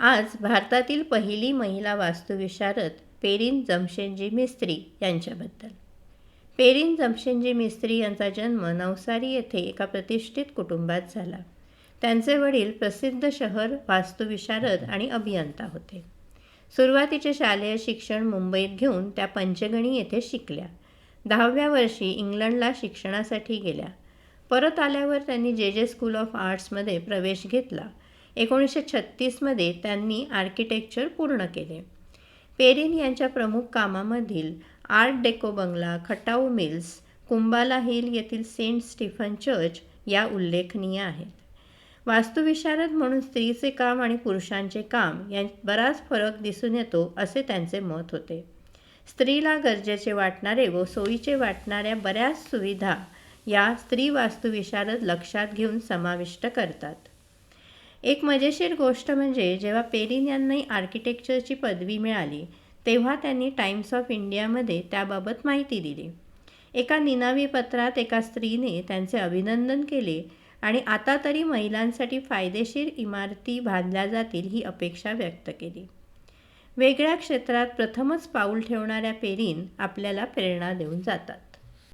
आज भारतातील पहिली महिला वास्तुविशारद पेरिन जमशेनजी मिस्त्री यांच्याबद्दल. पेरिन जमशेनजी मिस्त्री यांचा जन्म नवसारी येथे एका प्रतिष्ठित कुटुंबात झाला. त्यांचे वडील प्रसिद्ध शहर वास्तुविशारद आणि अभियंता होते. सुरुवातीचे शालेय शिक्षण मुंबईत घेऊन त्या पंचगणी येथे शिकल्या. दहाव्या वर्षी इंग्लंडला शिक्षणासाठी गेल्या. परत आल्यावर त्यांनी जे जे स्कूल ऑफ आर्ट्समध्ये प्रवेश घेतला. एकोणीसशे छत्तीसमध्ये त्यांनी आर्किटेक्चर पूर्ण केले. पेरिन यांच्या प्रमुख कामामधील आर्ट डेको बंगला खटाऊ मिल्स कुंबाला हिल येथील सेंट स्टीफन चर्च या उल्लेखनीय आहेत. वास्तुविशारद म्हणून स्त्रीचे काम आणि पुरुषांचे काम यात बराच फरक दिसून येतो असे त्यांचे मत होते. स्त्रीला गरजेचे वाटणारे व सोयीचे वाटणाऱ्या बऱ्याच सुविधा या स्त्री वास्तुविशारद लक्षात घेऊन समाविष्ट करतात. एक मजेशीर गोष्ट म्हणजे जेव्हा पेरिन यांनी आर्किटेक्चरची पदवी मिळाली तेव्हा त्यांनी टाइम्स ऑफ इंडियामध्ये त्याबाबत माहिती दिली. एका निनावी पत्रात एका स्त्रीने त्यांचे अभिनंदन केले आणि आता तरी महिलांसाठी फायदेशीर इमारती बांधल्या जातील ही अपेक्षा व्यक्त केली. वेगळ्या क्षेत्रात प्रथमच पाऊल ठेवणाऱ्या पेरीन आपल्याला प्रेरणा देऊन जातात.